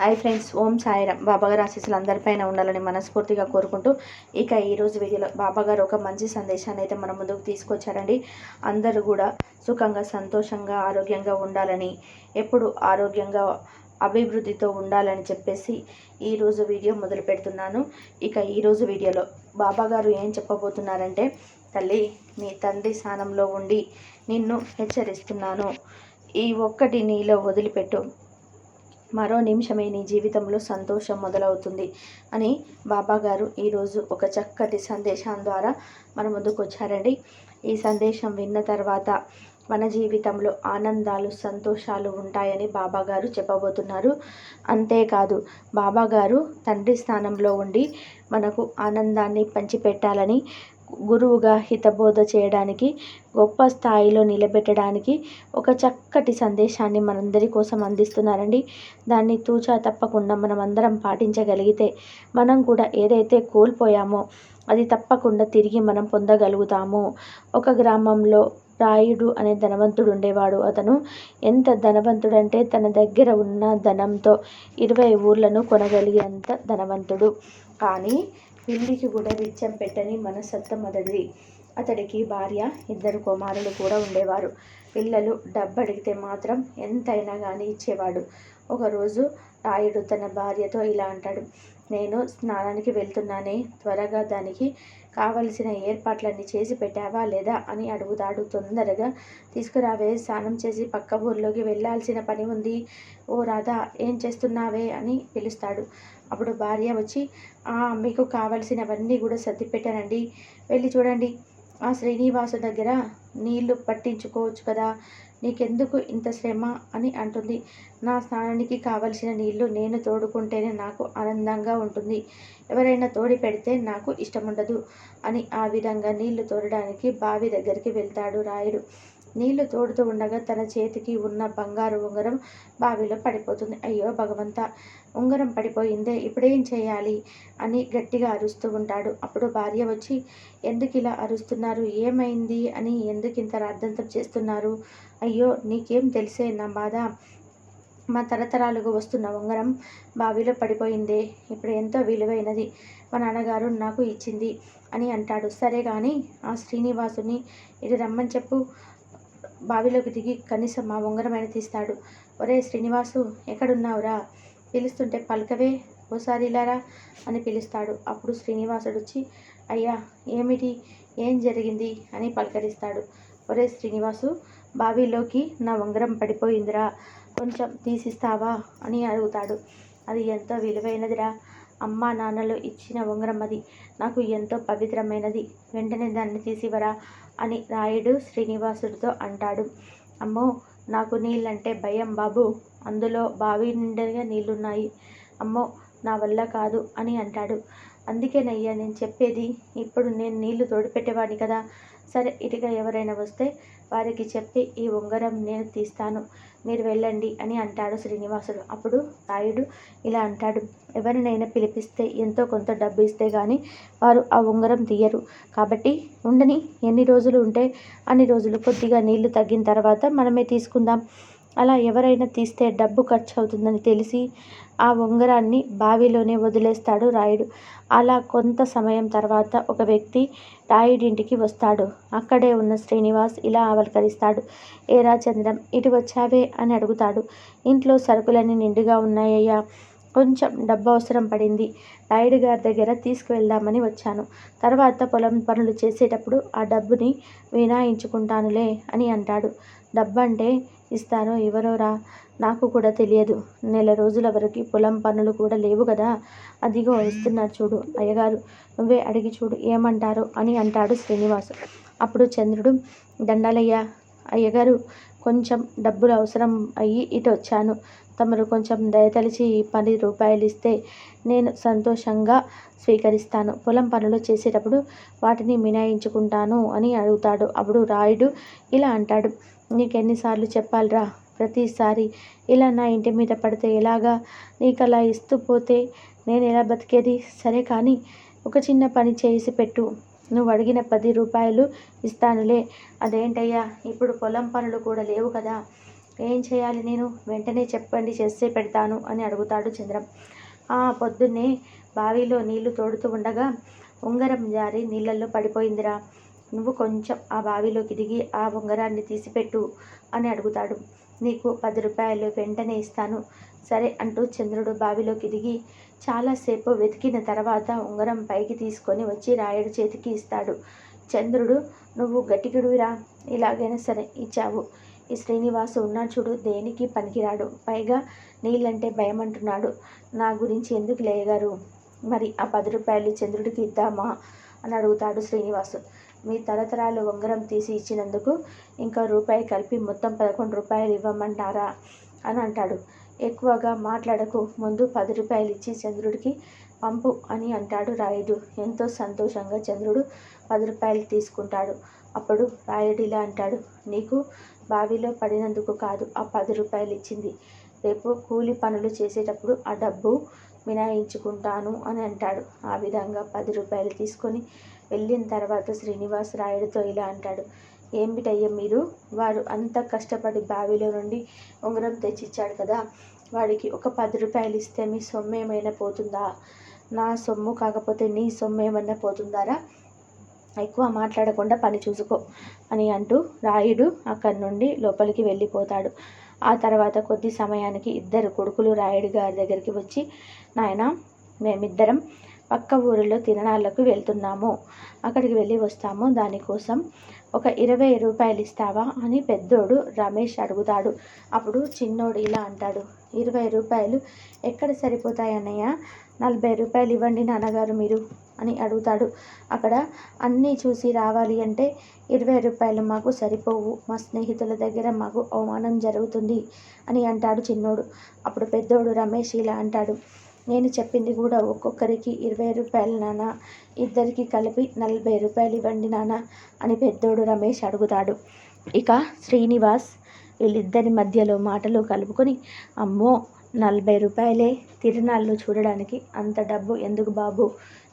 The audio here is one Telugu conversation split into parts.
హాయ్ ఫ్రెండ్స్ ఓం సాయిరామ్. బాబాగారు ఆశీస్సులు అందరిపైన ఉండాలని మనస్ఫూర్తిగా కోరుకుంటూ ఇక ఈరోజు వీడియోలో బాబాగారు ఒక మంచి సందేశాన్ని అయితే మన ముందుకు తీసుకొచ్చారండి. అందరూ కూడా సుఖంగా సంతోషంగా ఆరోగ్యంగా ఉండాలని ఎప్పుడు ఆరోగ్యంగా అభివృద్ధితో ఉండాలని చెప్పేసి ఈరోజు వీడియో మొదలు పెడుతున్నాను. ఇక ఈరోజు వీడియోలో బాబాగారు ఏం చెప్పబోతున్నారంటే తల్లి నీ తండ్రి స్థానంలో ఉండి నిన్ను హెచ్చరిస్తున్నాను. ఈ ఒక్కటి నీలో వదిలిపెట్టు. మరో నిమిషమే నీ జీవితంలో సంతోషం మొదలవుతుంది అని బాబా గారు ఈరోజు ఒక చక్కటి సందేశం ద్వారా మన ముందుకు వచ్చారండి. ఈ సందేశం విన్న తర్వాత మన జీవితంలో ఆనందాలు సంతోషాలు ఉంటాయని బాబా గారు చెప్పబోతున్నారు. అంతేకాదు బాబా గారు తండ్రి స్థానంలో ఉండి మనకు ఆనందాన్ని పంచిపెట్టాలని గురువుగా హితబోధ చేయడానికి గొప్ప స్థాయిలో నిలబెట్టడానికి ఒక చక్కటి సందేశాన్ని మనందరి కోసం అందిస్తున్నారండి. దాన్ని తూచా తప్పకుండా మనం అందరం పాటించగలిగితే మనం కూడా ఏదైతే కోల్పోయామో అది తప్పకుండా తిరిగి మనం పొందగలుగుతాము. ఒక గ్రామంలో రాయుడు అనే ధనవంతుడు ఉండేవాడు. అతను ఎంత ధనవంతుడంటే తన దగ్గర ఉన్న ధనంతో ఇరవై ఊర్లను కొనగలిగేంత ధనవంతుడు. కానీ ఇంటికి కూడా విచ్చం పెట్టని మనస్తత్వం అతడిది అతడికి భార్య ఇద్దరు కుమారులు కూడా ఉండేవారు. పిల్లలు డబ్బు అడిగితే మాత్రం ఎంతైనా కానీ ఇచ్చేవాడు. ఒకరోజు రాయుడు తన భార్యతో ఇలా అంటాడు నేను స్నానానికి వెళ్తున్నానే త్వరగా దానికి కావలసిన ఏర్పాట్లన్నీ చేసి పెట్టావా లేదా? అని అడుగుతాడు. తొందరగా తీసుకురావే స్నానం చేసి పక్క ఊర్లోకి వెళ్ళాల్సిన పని ఉంది. ఓ రాధా ఏం చేస్తున్నావే? అని పిలుస్తాడు. అప్పుడు భార్య వచ్చి మీకు కావలసినవన్నీ కూడా సర్ది పెట్టానండి వెళ్ళి చూడండి. ఆ శ్రీనివాసు దగ్గర నీళ్ళు పట్టించుకోవచ్చు కదా. నీకెందుకు ఇంత శ్రమ? అని అంటుంది. నా స్నానానికి కావలసిన నీళ్ళు నేను తోడుకుంటేనే నాకు ఆనందంగా ఉంటుంది. ఎవరైనా తోడి పెడితే నాకు ఇష్టం ఉండదు అని ఆ విధంగా నీళ్ళు తోడడానికి బావి దగ్గరికి వెళ్తాడు రాయుడు. నీళ్ళు తోడుతూ ఉండగా తన చేతికి ఉన్న బంగారు ఉంగరం బావిలో పడిపోతుంది. అయ్యో భగవంత! ఉంగరం పడిపోయిందే ఇప్పుడేం చేయాలి? అని గట్టిగా అరుస్తూ ఉంటాడు. అప్పుడు భార్య వచ్చి ఎందుకు ఇలా అరుస్తున్నారు? ఏమైంది అని ఎందుకు ఇంత అర్థంతం చేస్తున్నారు? అయ్యో నీకేం తెలిసే నా బాధ? మా తరతరాలుగా వస్తున్న ఉంగరం బావిలో పడిపోయిందే ఇప్పుడు ఎంతో విలువైనది. మా నాన్నగారు నాకు ఇచ్చింది అని అంటాడు. సరే కానీ ఆ శ్రీనివాసుని ఇటు రమ్మని చెప్పు. బావిలోకి దిగి కనీసం మా ఉంగరమైన తీస్తాడు. ఒరే శ్రీనివాసు ఎక్కడున్నావురా? పిలుస్తుంటే పలకవే ఓసారి ఇలారా? అని పిలుస్తాడు. అప్పుడు శ్రీనివాసుడు వచ్చి అయ్యా ఏమిటి? ఏం జరిగింది? అని పలకరిస్తాడు. ఒరే శ్రీనివాసు బావిలోకి నా ఉంగరం పడిపోయిందిరా. కొంచెం తీసిస్తావా? అని అడుగుతాడు. అది ఎంతో విలువైనదిరా. అమ్మా నాన్నలు ఇచ్చిన ఉంగరం అది. నాకు ఎంతో పవిత్రమైనది. వెంటనే దాన్ని తీసివరా అని రాయుడు శ్రీనివాసుడితో అంటాడు. అమ్మో నాకు నీళ్ళంటే భయం బాబు. అందులో బావి నిండుగా నీళ్ళున్నాయి. అమ్మో నా వల్ల కాదు అని అంటాడు. అందుకేనయ్యా నేను చెప్పేది ఇప్పుడు నేను నీళ్ళు తోడిపెట్టేవాడిని కదా. సరే ఇటుగా ఎవరైనా వస్తే వారికి చెప్పి ఈ ఉంగరం నేను తీస్తాను మీరు వెళ్ళండి అని అంటాడు శ్రీనివాసుడు. అప్పుడు రాయుడు ఇలా అంటాడు ఎవరినైనా పిలిపిస్తే ఎంతో కొంత డబ్బు ఇస్తే కానీ వారు ఆ ఉంగరం తీయరు. కాబట్టి ఉండని ఎన్ని రోజులు ఉంటే అన్ని రోజులు కొద్దిగా నీళ్ళు తగ్గిన తర్వాత మనమే తీసుకుందాం. అలా ఎవరైనా తీస్తే డబ్బు ఖర్చు అవుతుందని తెలిసి ఆ ఉంగరాన్ని బావిలోనే వదిలేస్తాడు రాయుడు. అలా కొంత సమయం తర్వాత ఒక వ్యక్తి రాయుడింటికి వస్తాడు. అక్కడే ఉన్న శ్రీనివాస్ ఇలా ఆవలకరిస్తాడు ఏరా చంద్రం ఇటు వచ్చావే? అని అడుగుతాడు. ఇంట్లో సరుకులన్నీ నిండుగా ఉన్నాయ్యా. కొంచెం డబ్బు అవసరం పడింది. రాయుడు గారి దగ్గర తీసుకువెళ్దామని వచ్చాను. తర్వాత పొలం పనులు చేసేటప్పుడు ఆ డబ్బుని వినాయించుకుంటానులే అని అంటాడు. డబ్బు అంటే ఇస్తారో ఎవరో రా నాకు కూడా తెలియదు. నెల రోజుల వరకు పొలం పనులు కూడా లేవు కదా. అదిగో ఇస్తున్నారు చూడు అయ్యగారు నువ్వే అడిగి చూడు ఏమంటారు అని అంటాడు శ్రీనివాసు. అప్పుడు చంద్రుడు దండాలయ్య అయ్యగారు కొంచెం డబ్బులు అవసరం అయ్యి ఇటు వచ్చాను. తమరు కొంచెం దయతలిచి పది రూపాయలు ఇస్తే నేను సంతోషంగా స్వీకరిస్తాను. పొలం పనులు చేసేటప్పుడు వాటిని మినాయించుకుంటాను అని అడుగుతాడు. అప్పుడు రాయుడు ఇలా అంటాడు నీకు ఎన్నిసార్లు చెప్పాలిరా? ప్రతిసారి ఇలా నా ఇంటి మీద పడితే ఎలాగా? నీకు అలా ఇస్తూ పోతే నేను ఎలా బతికేది? సరే కానీ ఒక చిన్న పని చేసి పెట్టు. నువ్వు అడిగిన పది రూపాయలు ఇస్తానులే. అదేంటయ్యా? ఇప్పుడు పొలం పనులు కూడా లేవు కదా. ఏం చేయాలి నేను? వెంటనే చెప్పండి చేస్తే పెడతాను అని అడుగుతాడు చంద్రం. ఆ పొద్దున్నే బావిలో నీళ్ళు తోడుతూ ఉండగా ఉంగరం జారి నీళ్ళల్లో పడిపోయిందిరా. నువ్వు కొంచెం ఆ బావిలోకి దిగి ఆ ఉంగరాన్ని తీసిపెట్టు అని అడుగుతాడు. నీకు పది రూపాయలు వెంటనే ఇస్తాను. సరే అంటూ చంద్రుడు బావిలోకి దిగి చాలాసేపు వెతికిన తర్వాత ఉంగరం పైకి తీసుకొని వచ్చి రాయుడు చేతికి ఇస్తాడు. చంద్రుడు నువ్వు గట్టిగుడివిరా ఇలాగైనా సరే ఇచ్చావు. ఈ శ్రీనివాసు ఉన్నాడు చూడు దేనికి పనికిరాడు? పైగా నీళ్ళంటే భయం అంటున్నాడు నా గురించి ఎందుకు లేయగారు మరి ఆ పది రూపాయలు చంద్రుడికి ఇద్దామా? అని అడుగుతాడు శ్రీనివాసు. మీ తరతరాలు ఉంగరం తీసి ఇచ్చినందుకు ఇంకా రూపాయి కలిపి మొత్తం పదకొండు రూపాయలు ఇవ్వమంటారా? అని అంటాడు. ఎక్కువగా మాట్లాడకు ముందు పది రూపాయలు ఇచ్చి చంద్రుడికి పంపు అని అంటాడు రాయుడు. ఎంతో సంతోషంగా చంద్రుడు పది రూపాయలు తీసుకుంటాడు. అప్పుడు రాయుడు ఇలా అంటాడు. నీకు బావిలో పడినందుకు కాదు ఆ పది రూపాయలు ఇచ్చింది రేపు కూలి పనులు చేసేటప్పుడు ఆ డబ్బు మినాయించుకుంటాను అని అంటాడు. ఆ విధంగా పది రూపాయలు తీసుకొని వెళ్ళిన తర్వాత శ్రీనివాస్ రాయుడితో ఇలా అంటాడు. ఏమిటయ్య మీరు? వారు అంత కష్టపడి బావిలో నుండి ఉంగరం తెచ్చిచ్చాడు కదా వాడికి ఒక పది రూపాయలు ఇస్తే మీ సొమ్ము ఏమైనా పోతుందా? నా సొమ్ము కాకపోతే నీ సొమ్ము ఏమైనా పోతుందారా? ఎక్కువ మాట్లాడకుండా పని చూసుకో అని అంటూ రాయుడు అక్కడి నుండి లోపలికి వెళ్ళిపోతాడు. ఆ తర్వాత కొద్ది సమయానికి ఇద్దరు కొడుకులు రాయుడు గారి దగ్గరికి వచ్చి నాయన మేమిద్దరం పక్క ఊరిలో తిరణాలకు వెళ్తున్నాము. అక్కడికి వెళ్ళి వస్తాము. దానికోసం ఒక ఇరవై రూపాయలు ఇస్తావా? అని పెద్దోడు రమేష్ అడుగుతాడు. అప్పుడు చిన్నోడు ఇలా అంటాడు ఇరవై రూపాయలు ఎక్కడ సరిపోతాయన్నయ్య? నలభై రూపాయలు ఇవ్వండి నాన్నగారు మీరు. అని అడుగుతాడు. అక్కడ అన్నీ చూసి రావాలి అంటే ఇరవై రూపాయలు మాకు సరిపోవు. మా స్నేహితుల దగ్గర మాకు అవమానం జరుగుతుంది అని అంటాడు చిన్నోడు. అప్పుడు పెద్దోడు రమేష్ ఇలా అంటాడు. నేను చెప్పింది కూడా ఒక్కొక్కరికి ఇరవై రూపాయలు నాన్న. ఇద్దరికి కలిపి నలభై రూపాయలు ఇవ్వండి నాన్న అని పెద్దోడు రమేష్ అడుగుతాడు. ఇక శ్రీనివాస్ వీళ్ళిద్దరి మధ్యలో మాటలు కలుపుకొని అమ్మో నలభై రూపాయలే తిరునాళ్ళు చూడడానికి అంత డబ్బు ఎందుకు బాబు?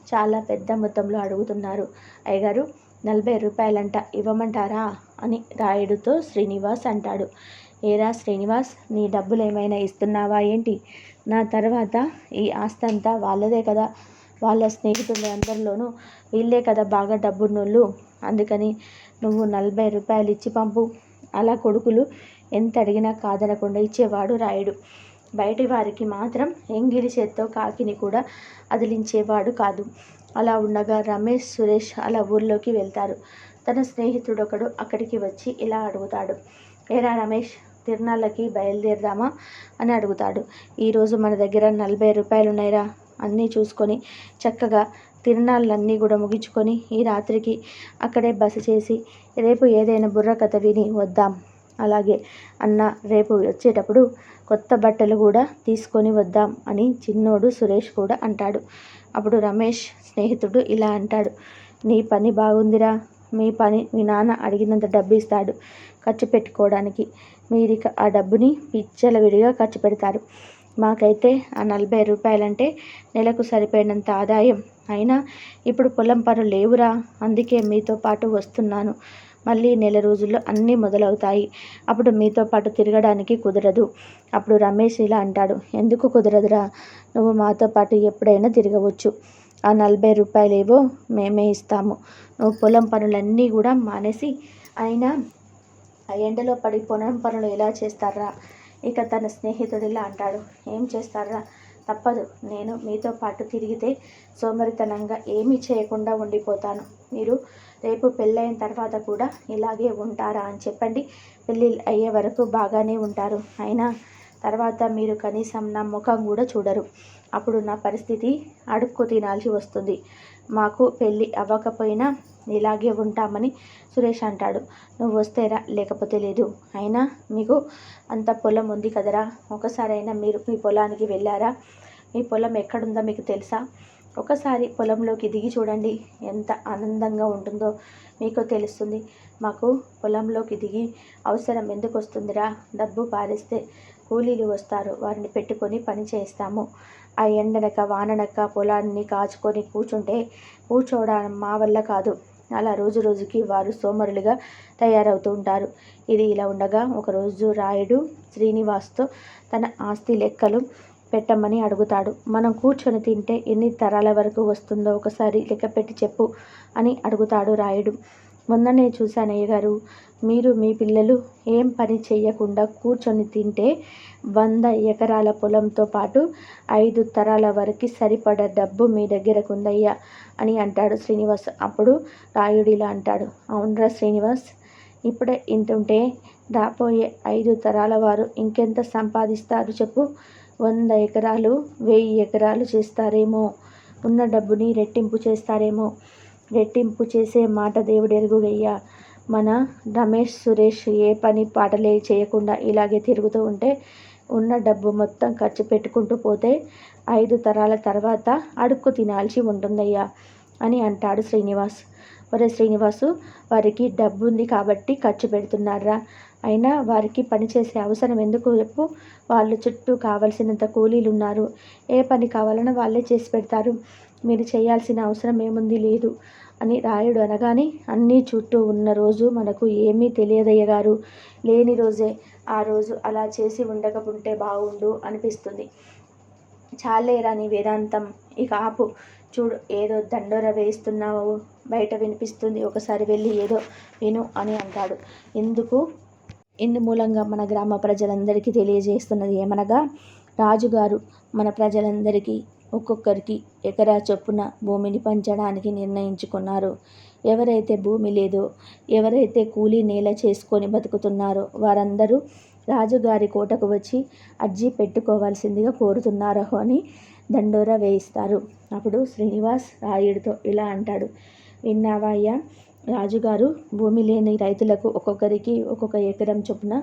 చాలా పెద్ద మొత్తంలో అడుగుతున్నారు. అయ్యగారు నలభై రూపాయలంట ఇవ్వమంటారా? అని రాయుడుతో శ్రీనివాస్ అంటాడు. ఏరా శ్రీనివాస్ నీ డబ్బులు ఏమైనా ఇస్తున్నావా ఏంటి? నా తర్వాత ఈ ఆస్తి అంతా వాళ్ళదే కదా. వాళ్ళ స్నేహితులు అందరిలోనూ వీళ్ళే కదా బాగా డబ్బున్నోళ్ళు. అందుకని నువ్వు నలభై రూపాయలు ఇచ్చి పంపు. అలా కొడుకులు ఎంత అడిగినా కాదనకుండా ఇచ్చేవాడు రాయుడు. బయటి వారికి మాత్రం ఎంగిలి చేత్తో కాకిని కూడా అదిలించేవాడు కాదు. అలా ఉండగా రమేష్ సురేష్ అలా ఊర్లోకి వెళ్తారు. తన స్నేహితుడొకడు అక్కడికి వచ్చి ఇలా అడుగుతాడు. ఏరా రమేష్ తిరునాళ్ళకి బయలుదేరదామా? అని అడుగుతాడు. ఈరోజు మన దగ్గర నలభై రూపాయలు ఉన్నాయిరా అన్నీ చూసుకొని చక్కగా తిరునాళ్ళన్నీ కూడా ముగించుకొని ఈ రాత్రికి అక్కడే బస చేసి రేపు ఏదైనా బుర్రకథ విని వద్దాం. అలాగే అన్న రేపు వచ్చేటప్పుడు కొత్త బట్టలు కూడా తీసుకొని వద్దాం అని చిన్నోడు సురేష్ కూడా అంటాడు. అప్పుడు రమేష్ స్నేహితుడు ఇలా అంటాడు. నీ పని బాగుందిరా. మీ పని మీ నాన్న అడిగినంత డబ్బు ఇస్తాడు ఖర్చు పెట్టుకోవడానికి. మీరిక ఆ డబ్బుని విడిగా ఖర్చు పెడతారు. మాకైతే ఆ నలభై రూపాయలంటే నెలకు సరిపోయినంత ఆదాయం. అయినా ఇప్పుడు పొలం పనులు లేవురా. అందుకే మీతో పాటు వస్తున్నాను. మళ్ళీ నెల రోజుల్లో అన్నీ మొదలవుతాయి. అప్పుడు మీతో పాటు తిరగడానికి కుదరదు. అప్పుడు రమేష్ ఇలా అంటాడు. ఎందుకు కుదరదురా? నువ్వు మాతో పాటు ఎప్పుడైనా తిరగవచ్చు. ఆ నలభై రూపాయలేవో మేమే ఇస్తాము. నువ్వు పొలం పనులన్నీ కూడా మానేసి అయినా ఆ ఎండలో పడి పొలం పనులు ఎలా చేస్తారా? ఇక తన స్నేహితుడు ఇలా అంటాడు. ఏం చేస్తారా? తప్పదు. నేను మీతో పాటు తిరిగితే సోమరితనంగా ఏమీ చేయకుండా ఉండిపోతాను. మీరు రేపు పెళ్ళైన తర్వాత కూడా ఇలాగే ఉంటారా అని చెప్పండి. పెళ్ళి అయ్యే వరకు బాగానే ఉంటారు. అయినా తర్వాత మీరు కనీసం నా ముఖం కూడా చూడరు. అప్పుడు నా పరిస్థితి అడుక్కు తినాల్సి వస్తుంది. మాకు పెళ్ళి అవ్వకపోయినా ఇలాగే ఉంటామని సురేష్ అంటాడు. నువ్వు వస్తేరా? లేకపోతే లేదు. అయినా మీకు అంత పొలం ఉంది కదరా? ఒకసారైనా మీరు మీ పొలానికి వెళ్ళారా? మీ పొలం ఎక్కడుందో మీకు తెలుసా? ఒకసారి పొలంలోకి దిగి చూడండి ఎంత ఆనందంగా ఉంటుందో మీకు తెలుస్తుంది. మాకు పొలంలోకి దిగి అవసరం ఎందుకు వస్తుందిరా డబ్బు పారేస్తే కూలీలు వస్తారు వారిని పెట్టుకొని పని చేస్తాము ఆ ఎండనక వాననక పొలాన్ని కాచుకొని కూర్చుంటే కూర్చోవడం మా వల్ల కాదు. అలా రోజు రోజుకి వారు సోమరులుగా తయారవుతూ ఉంటారు. ఇది ఇలా ఉండగా ఒకరోజు రాయుడు శ్రీనివాస్తో తన ఆస్తి లెక్కలు పెట్టమని అడుగుతాడు. మనం కూర్చొని తింటే ఎన్ని తరాల వరకు వస్తుందో ఒకసారి లెక్క పెట్టి చెప్పు అని అడుగుతాడు రాయుడు. మొన్ననే చూశానయ్య గారు మీరు మీ పిల్లలు ఏం పని చేయకుండా కూర్చొని తింటే వంద ఎకరాల పొలంతో పాటు ఐదు తరాల వరకు సరిపడ డబ్బు మీ దగ్గరకుందయ్యా అని అంటాడు శ్రీనివాస్. అప్పుడు రాయుడు ఇలా అంటాడు అవునరా శ్రీనివాస్ ఇప్పుడే ఇంతుంటే రాబోయే ఐదు తరాల వారు ఇంకెంత సంపాదిస్తారు చెప్పు వంద ఎకరాలు వెయ్యి ఎకరాలు చేస్తారేమో. ఉన్న డబ్బుని రెట్టింపు చేస్తారేమో. రెట్టింపు చేసే మాట దేవుడు ఎరుగుగయ్యా మన రమేష్ సురేష్ ఏ పని పాటలే చేయకుండా ఇలాగే తిరుగుతూ ఉంటే ఉన్న డబ్బు మొత్తం ఖర్చు పెట్టుకుంటూ పోతే ఐదు తరాల తర్వాత అడుక్కు తినాల్సి ఉంటుందయ్యా అని అంటాడు శ్రీనివాస్. ఒరే శ్రీనివాసు వారికి డబ్బు ఉంది కాబట్టి ఖర్చు పెడుతున్నారా అయినా వారికి పనిచేసే అవసరం ఎందుకు? చెప్పు వాళ్ళు చుట్టూ కావలసినంత కూలీలు ఉన్నారు ఏ పని కావాలన్నా వాళ్ళే చేసి పెడతారు. మీరు చేయాల్సిన అవసరం ఏముంది? లేదు అని రాయుడు అనగానే అన్నీ చుట్టూ ఉన్న రోజు మనకు ఏమీ తెలియదయ్యగారు లేని రోజే ఆ రోజు అలా చేసి ఉండకపోతే బాగుండు అనిపిస్తుంది. చాలేరా నీ వేదాంతం ఇక ఆపు. చూడు ఏదో దండోర వేస్తున్నావు బయట వినిపిస్తుంది. ఒకసారి వెళ్ళి ఏదో విను అని అంటాడు. ఎందుకు? ఇందు మూలంగా మన గ్రామ ప్రజలందరికీ తెలియజేస్తున్నది ఏమనగా రాజుగారు మన ప్రజలందరికీ ఒక్కొక్కరికి ఎకరా చొప్పున భూమిని పంచడానికి నిర్ణయించుకున్నారు. ఎవరైతే భూమి లేదో ఎవరైతే కూలీ నేల చేసుకొని బతుకుతున్నారో వారందరూ రాజుగారి కోటకు వచ్చి అర్జీ పెట్టుకోవాల్సిందిగా కోరుతున్నారో అని దండోరా వేయిస్తారు. అప్పుడు శ్రీనివాస్ రాయుడితో ఇలా అంటాడు. విన్నావా అయ్యా రాజుగారు భూమి లేని రైతులకు ఒక్కొక్కరికి ఒక్కొక్క ఎకరం చొప్పున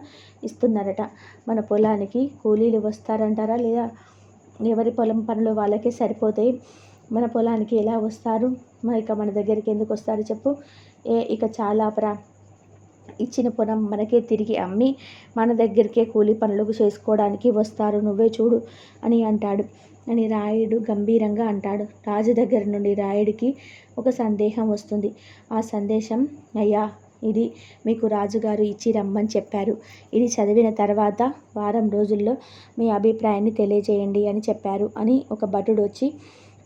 ఇస్తున్నారట. మన పొలానికి కూలీలు వస్తారంటారా? లేదా ఎవరి పొలం పనులు వాళ్ళకే సరిపోతాయి? మన పొలానికి ఎలా వస్తారు? మరి ఇక మన దగ్గరికి ఎందుకు వస్తారు చెప్పు. ఏ ఇక చాలా పరా ఇచ్చిన పొలం మనకే తిరిగి అమ్మి మన దగ్గరికే కూలి పనులకు చేసుకోవడానికి వస్తారు. నువ్వే చూడు అని అంటాడు. అని రాయుడు గంభీరంగా అంటాడు. రాజు దగ్గర నుండి రాయుడికి ఒక సందేహం వస్తుంది. ఆ సందేశం అయ్యా ఇది మీకు రాజుగారు ఇచ్చి రమ్మని చెప్పారు. ఇది చదివిన తర్వాత వారం రోజుల్లో మీ అభిప్రాయాన్ని తెలియజేయండి అని చెప్పారు. అని ఒక భటుడు వచ్చి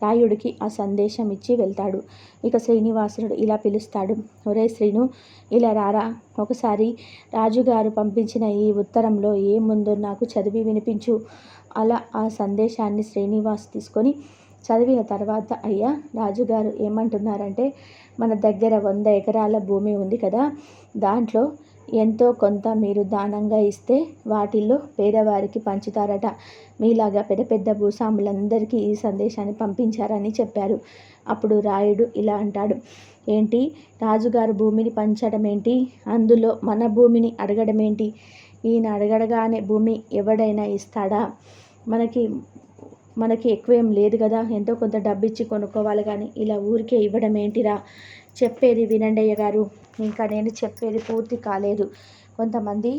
రాయుడికి ఆ సందేశం ఇచ్చి వెళ్తాడు. ఇక శ్రీనివాసుడు ఇలా పిలుస్తాడు. ఒరే శ్రీను ఇలా రారా? ఒకసారి రాజుగారు పంపించిన ఈ ఉత్తరంలో ఏముందో నాకు చదివి వినిపించు అలా ఆ సందేశాన్ని శ్రీనివాస్ తీసుకొని చదివిన తర్వాత అయ్యా రాజుగారు ఏమంటున్నారంటే మన దగ్గర వంద ఎకరాల భూమి ఉంది కదా. దాంట్లో ఎంతో కొంత మీరు దానంగా ఇస్తే వాటిల్లో పేదవారికి పంచుతారట. మీలాగా పెద్ద పెద్ద భూస్వాములందరికీ ఈ సందేశాన్ని పంపించారని చెప్పారు. అప్పుడు రాయుడు ఇలా అంటాడు. ఏంటి? రాజుగారు భూమిని పంచడం ఏంటి అందులో మన భూమిని అడగడం ఏంటి ఈయన అడగడగానే భూమి ఎవడైనా ఇస్తాడా? మనకి మనకి ఎక్కువేం లేదు కదా. ఎంతో కొంత డబ్బు ఇచ్చి కొనుక్కోవాలి కానీ ఇలా ఊరికే ఇవ్వడం ఏంటిరా చెప్పేది వినండి అయ్య గారు. ఇంకా నేను చెప్పేది పూర్తి కాలేదు. కొంతమంది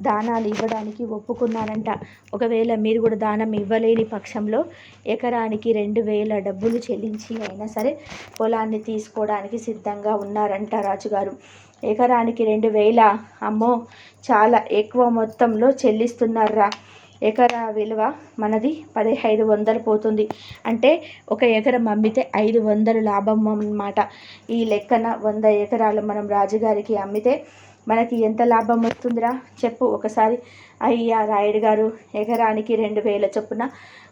దానాలు ఇవ్వడానికి ఒప్పుకున్నారంట. ఒకవేళ మీరు కూడా దానం ఇవ్వలేని పక్షంలో ఎకరానికి రెండు వేల డబ్బులు చెల్లించి అయినా సరే పొలాన్ని తీసుకోవడానికి సిద్ధంగా ఉన్నారంట రాజుగారు. ఎకరానికి రెండు వేల అమ్మో చాలా ఎక్కువ మొత్తంలో చెల్లిస్తున్నారా ఎకరా విలువ మనది పదిహేను వందలు పోతుంది. అంటే ఒక ఎకరం అమ్మితే ఐదు వందలు లాభం అన్నమాట. ఈ లెక్కన వంద ఎకరాలు మనం రాజుగారికి అమ్మితే మనకి ఎంత లాభం వస్తుందిరా? చెప్పు ఒకసారి. అయ్యా రాయుడు గారు ఎకరానికి రెండు వేల చొప్పున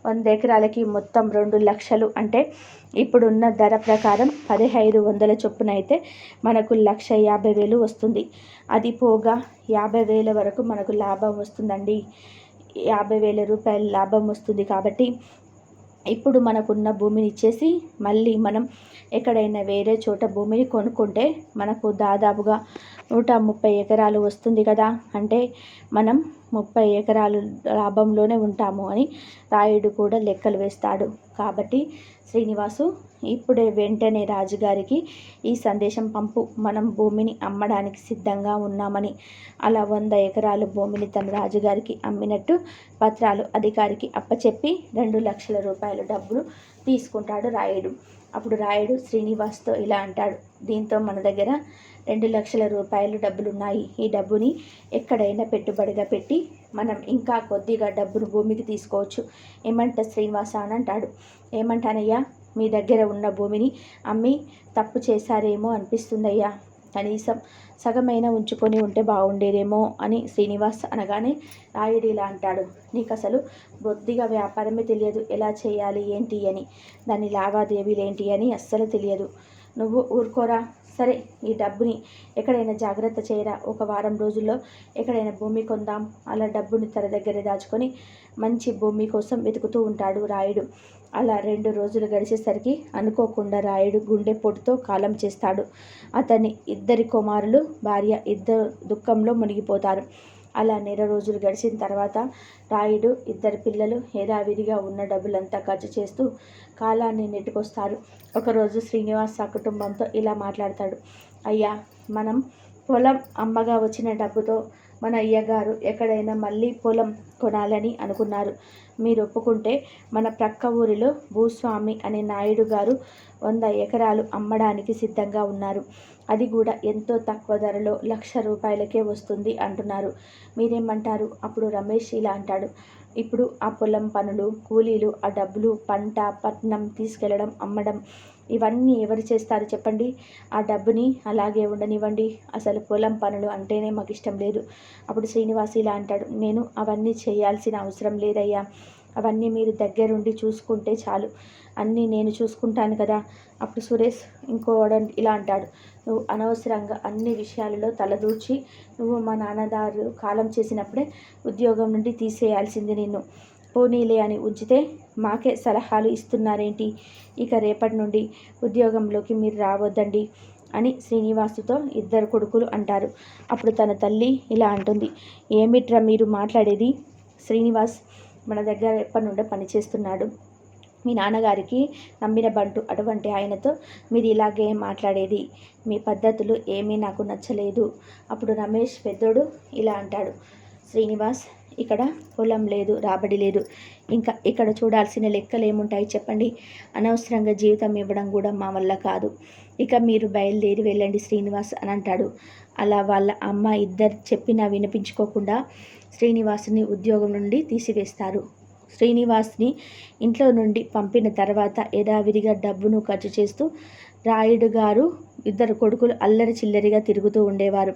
వంద ఎకరాలకి మొత్తం రెండు లక్షలు. అంటే ఇప్పుడున్న ధర ప్రకారం పదిహేను వందల చొప్పున అయితే మనకు లక్ష యాభై వేలు వస్తుంది. అది పోగా యాభై వేల వరకు మనకు లాభం వస్తుందండి. యాభై వేల రూపాయల లాభం వస్తుంది కాబట్టి ఇప్పుడు మనకున్న భూమిని ఇచ్చేసి మళ్ళీ మనం ఎక్కడైనా వేరే చోట భూమిని కొనుక్కుంటే మనకు దాదాపుగా నూట ముప్పై ఎకరాలు వస్తుంది కదా. అంటే మనం ముప్పై ఎకరాలు లాభంలోనే ఉంటాము అని రాయుడు కూడా లెక్కలు వేస్తాడు. కాబట్టి శ్రీనివాసు ఇప్పుడే వెంటనే రాజుగారికి ఈ సందేశం పంపు. మనం భూమిని అమ్మడానికి సిద్ధంగా ఉన్నామని. అలా వంద ఎకరాలు భూమిని తన రాజుగారికి అమ్మినట్టు పత్రాలు అధికారికి అప్పచెప్పి రెండు లక్షల రూపాయల డబ్బులు తీసుకుంటాడు రాయుడు. అప్పుడు రాయుడు శ్రీనివాస్తో ఇలా అంటాడు దీంతో మన దగ్గర రెండు లక్షల రూపాయలు డబ్బులున్నాయి. ఈ డబ్బుని ఎక్కడైనా పెట్టుబడిగా పెట్టి మనం ఇంకా కొద్దిగా డబ్బును భూమికి తీసుకోవచ్చు. ఏమంట శ్రీనివాస అని అంటాడు. ఏమంటానయ్యా మీ దగ్గర ఉన్న భూమిని అమ్మి తప్పు చేశారేమో అనిపిస్తుందయ్యా. కనీసం సగమైనా ఉంచుకొని ఉంటే బాగుండేదేమో అని శ్రీనివాస్ అనగానే రాయుడు ఇలా అంటాడు నీకు అసలు బొద్దిగా వ్యాపారమే తెలియదు. ఎలా చేయాలి? ఏంటి అని. దాని లావాదేవీలు ఏంటి అని అస్సలు తెలియదు. నువ్వు ఊరుకోరా? సరే ఈ డబ్బుని ఎక్కడైనా జాగ్రత్త చేయరా? ఒక వారం రోజుల్లో ఎక్కడైనా భూమి కొందాం. అలా డబ్బుని తన దగ్గర దాచుకొని మంచి భూమి కోసం వెతుకుతూ ఉంటాడు రాయుడు. అలా రెండు రోజులు గడిచేసరికి అనుకోకుండా రాయుడు గుండె పొట్టుతో కాలం చేస్తాడు. అతని ఇద్దరి కుమారులు భార్య ఇద్దరు దుఃఖంలో మునిగిపోతారు. అలా నెల రోజులు గడిచిన తర్వాత రాయుడు ఇద్దరు పిల్లలు హేరావిధిగా ఉన్న డబ్బులంతా ఖర్చు చేస్తూ కాలాన్ని నెట్టుకొస్తారు. ఒకరోజు శ్రీనివాస్ ఆ కుటుంబంతో ఇలా మాట్లాడతాడు. అయ్యా మనం పొలం అమ్మగా వచ్చిన డబ్బుతో మన అయ్యగారు ఎక్కడైనా మళ్ళీ పొలం కొనాలని అనుకున్నారు. మీరు ఒప్పుకుంటే మన ప్రక్క ఊరిలో భూస్వామి అనే నాయుడు గారు వంద ఎకరాలు అమ్మడానికి సిద్ధంగా ఉన్నారు. అది కూడా ఎంతో తక్కువ ధరలో లక్ష రూపాయలకే వస్తుంది అంటున్నారు. మీరేమంటారు? అప్పుడు రమేష్ ఇలా అంటాడు. ఇప్పుడు ఆ పొలం పనులు కూలీలు ఆ డబ్బులు పంట పట్నం తీసుకెళ్ళడం అమ్మడం ఇవన్నీ ఎవరు చేస్తారు చెప్పండి? ఆ డబ్బుని అలాగే ఉండనివ్వండి. అసలు పొలం పనులు అంటేనే మాకు ఇష్టం లేదు. అప్పుడు శ్రీనివాస్ ఇలా అంటాడు నేను అవన్నీ చేయాల్సిన అవసరం లేదయ్యా. అవన్నీ మీరు దగ్గరుండి చూసుకుంటే చాలు. అన్నీ నేను చూసుకుంటాను కదా. అప్పుడు సురేష్ ఇంకోడ ఇలా అంటాడు నువ్వు అనవసరంగా అన్ని విషయాలలో తలదూర్చి నువ్వు మా నాన్నదారు కాలం చేసినప్పుడే ఉద్యోగం నుండి తీసేయాల్సింది నిన్ను. పోనీలే అని ఉంచితే మాకే సలహాలు ఇస్తున్నారేంటి? ఇక రేపటి నుండి ఉద్యోగంలోకి మీరు రావద్దండి అని శ్రీనివాసుతో ఇద్దరు కొడుకులు అంటారు. అప్పుడు తన తల్లి ఇలా అంటుంది. ఏమిట్రా మీరు మాట్లాడేది? శ్రీనివాస్ మన దగ్గర ఎప్పటి నుండో పనిచేస్తున్నాడు మీ నాన్నగారికి నమ్మిన బంటు అటువంటి ఆయనతో మీరు ఇలాగే మాట్లాడేది. మీ పద్ధతులు ఏమీ నాకు నచ్చలేదు. అప్పుడు రమేష్ పెద్దోడు ఇలా అంటాడు. శ్రీనివాస్ ఇక్కడ పొలం లేదు రాబడి లేదు. ఇంకా ఇక్కడ చూడాల్సిన లెక్కలు ఏముంటాయి చెప్పండి. అనవసరంగా జీవితం ఇవ్వడం కూడా మా వల్ల కాదు. ఇక మీరు బయలుదేరి వెళ్ళండి శ్రీనివాస్ అని అంటాడు. అలా వాళ్ళ అమ్మ ఇద్దరు చెప్పినా వినిపించుకోకుండా శ్రీనివాస్ని ఉద్యోగం నుండి తీసివేస్తారు. శ్రీనివాస్ని ఇంట్లో నుండి పంపిన తర్వాత యథావిధిగా డబ్బును ఖర్చు చేస్తూ రాయుడు గారు ఇద్దరు కొడుకులు అల్లరి చిల్లరిగా తిరుగుతూ ఉండేవారు.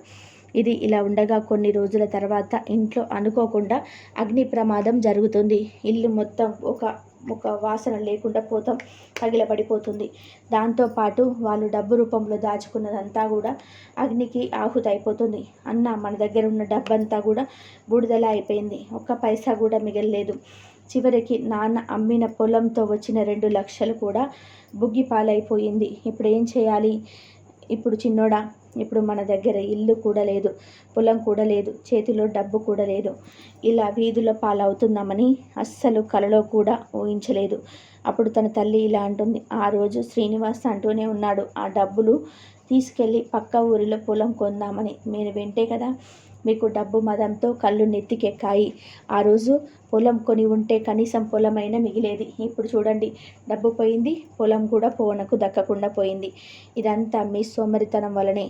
ఇది ఇలా ఉండగా కొన్ని రోజుల తర్వాత ఇంట్లో అనుకోకుండా అగ్ని ప్రమాదం జరుగుతుంది. ఇల్లు మొత్తం ఒక ఒక వాసన లేకుండా పోతాం తగిలబడిపోతుంది దాంతోపాటు వాళ్ళు డబ్బు రూపంలో దాచుకున్నదంతా కూడా అగ్నికి ఆహుతి అయిపోతుంది అన్న మన దగ్గర ఉన్న డబ్బంతా కూడా బూడిదల అయిపోయింది. ఒక్క పైసా కూడా మిగలలేదు. చివరికి నాన్న అమ్మిన పొలంతో వచ్చిన రెండు లక్షలు కూడా బుగ్గి పాలైపోయింది ఇప్పుడు ఏం చేయాలి? ఇప్పుడు చిన్నోడా ఇప్పుడు మన దగ్గర ఇల్లు కూడా లేదు పొలం కూడా లేదు చేతిలో డబ్బు కూడా లేదు. ఇలా వీధుల పాలవుతున్నామని అస్సలు కలలో కూడా ఊహించలేదు. అప్పుడు తన తల్లి ఇలా అంటుంది ఆ రోజు శ్రీనివాస్ అంటూనే ఉన్నాడు ఆ డబ్బులు తీసుకెళ్ళి పక్క ఊరిలో పొలం కొందామని. మీరు వింటే కదా మీకు డబ్బు మదంతో కళ్ళు నెత్తికెక్కాయి. ఆ రోజు పొలం కొని ఉంటే కనీసం పొలమైనా మిగిలేది. ఇప్పుడు చూడండి డబ్బు పోయింది పొలం కూడా పోనకు దక్కకుండా పోయింది. ఇదంతా మీ సోమరితనం వలనే.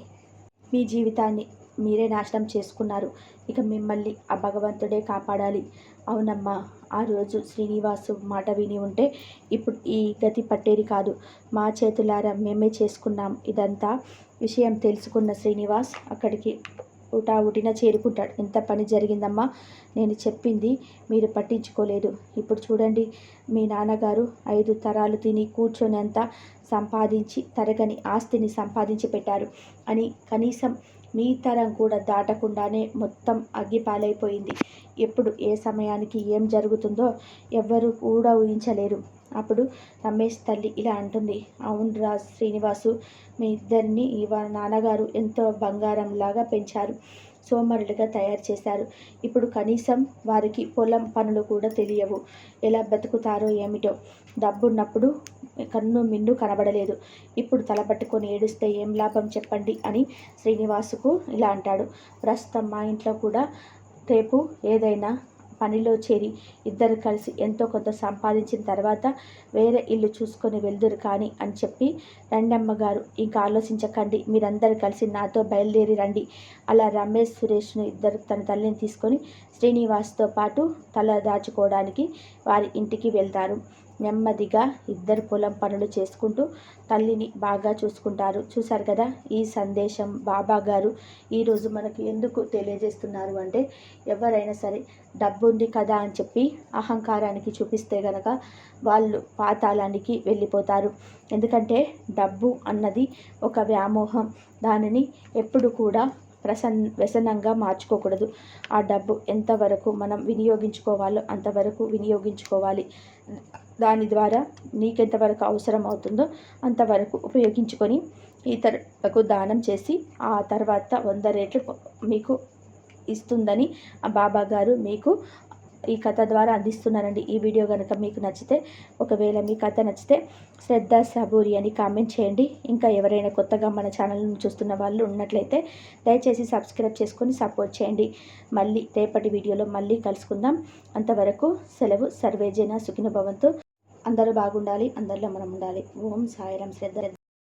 మీ జీవితాన్ని మీరే నాశనం చేసుకున్నారు. ఇక మిమ్మల్ని ఆ భగవంతుడే కాపాడాలి. అవునమ్మా ఆ రోజు శ్రీనివాసు మాట విని ఉంటే ఇప్పుడు ఈ గతి పట్టేది కాదు. మా చేతులారా మేమే చేసుకున్నాం. ఇదంతా విషయం తెలుసుకున్న శ్రీనివాస్ అక్కడికి ఉటావుటిన చేరుకుంటాడు. ఎంత పని జరిగిందమ్మా నేను చెప్పింది మీరు పట్టించుకోలేదు. ఇప్పుడు చూడండి మీ నాన్నగారు ఐదు తరాలు తిని కూర్చొనేంత సంపాదించి తరగని ఆస్తిని సంపాదించి పెట్టారు. అని కనీసం మీ తరం కూడా దాటకుండానే మొత్తం అగ్గిపాలైపోయింది. ఎప్పుడు ఏ సమయానికి ఏం జరుగుతుందో ఎవ్వరూ కూడా ఊహించలేరు. అప్పుడు రమేష్ తల్లి ఇలా అంటుంది. అవును రా శ్రీనివాసు మీ ఇద్దరిని ఇవాళ నాన్నగారు ఎంతో బంగారంలాగా పెంచారు సోమరులుగా తయారు చేశారు. ఇప్పుడు కనీసం వారికి పొలం పనులు కూడా తెలియవు. ఎలా బతుకుతారో ఏమిటో. డబ్బున్నప్పుడు కన్ను మిన్ను కనబడలేదు. ఇప్పుడు తలబట్టుకొని ఏడుస్తే ఏం లాభం చెప్పండి అని శ్రీనివాసుకు ఇలా అంటాడు. ప్రస్తుతం మా ఇంట్లో కూడా రేపు ఏదైనా పనిలో చేరి ఇద్దరు కలిసి ఎంతో కొంత సంపాదించిన తర్వాత వేరే ఇల్లు చూసుకొని వెళ్దురు కానీ అని చెప్పి రండమ్మ గారు ఇంకా ఆలోచించకండి మీరందరూ కలిసి నాతో బయలుదేరి రండి. అలా రమేష్ సురేష్ను ఇద్దరు తన తల్లిని తీసుకొని శ్రీనివాస్తో పాటు తల దాచుకోవడానికి వారి ఇంటికి వెళ్తారు. నెమ్మదిగా ఇద్దరు పొలం పనులు చేసుకుంటూ తల్లిని బాగా చూసుకుంటారు. చూశారు కదా ఈ సందేశం బాబా గారు. ఈరోజు మనకు ఎందుకు తెలియజేస్తున్నారు అంటే ఎవరైనా సరే డబ్బు ఉంది కదా అని చెప్పి అహంకారానికి చూపిస్తే గనక వాళ్ళు పాతాళానికి వెళ్ళిపోతారు. ఎందుకంటే డబ్బు అన్నది ఒక వ్యామోహం. దానిని ఎప్పుడు కూడా ప్రసన్ వ్యసనంగా మార్చుకోకూడదు. ఆ డబ్బు ఎంతవరకు మనం వినియోగించుకోవాలో అంతవరకు వినియోగించుకోవాలి. దాని ద్వారా నీకెంతవరకు అవసరం అవుతుందో అంతవరకు ఉపయోగించుకొని ఇతరులకు దానం చేసి ఆ తర్వాత వంద రేట్లు మీకు ఇస్తుందని ఆ బాబా గారు మీకు ఈ కథ ద్వారా అందిస్తున్నానండి. ఈ వీడియో కనుక మీకు నచ్చితే ఒకవేళ మీ కథ నచ్చితే శ్రద్ధ సబూరి అని కామెంట్ చేయండి. ఇంకా ఎవరైనా కొత్తగా మన ఛానల్ని చూస్తున్న వాళ్ళు ఉన్నట్లయితే దయచేసి సబ్స్క్రైబ్ చేసుకొని సపోర్ట్ చేయండి. మళ్ళీ రేపటి వీడియోలో మళ్ళీ కలుసుకుందాం. అంతవరకు సెలవు సర్వేజన సుఖిన భవంతు. అందరూ బాగుండాలి అందరిలో మనం ఉండాలి. ఓం సాయిరం. శ్రద్ధ.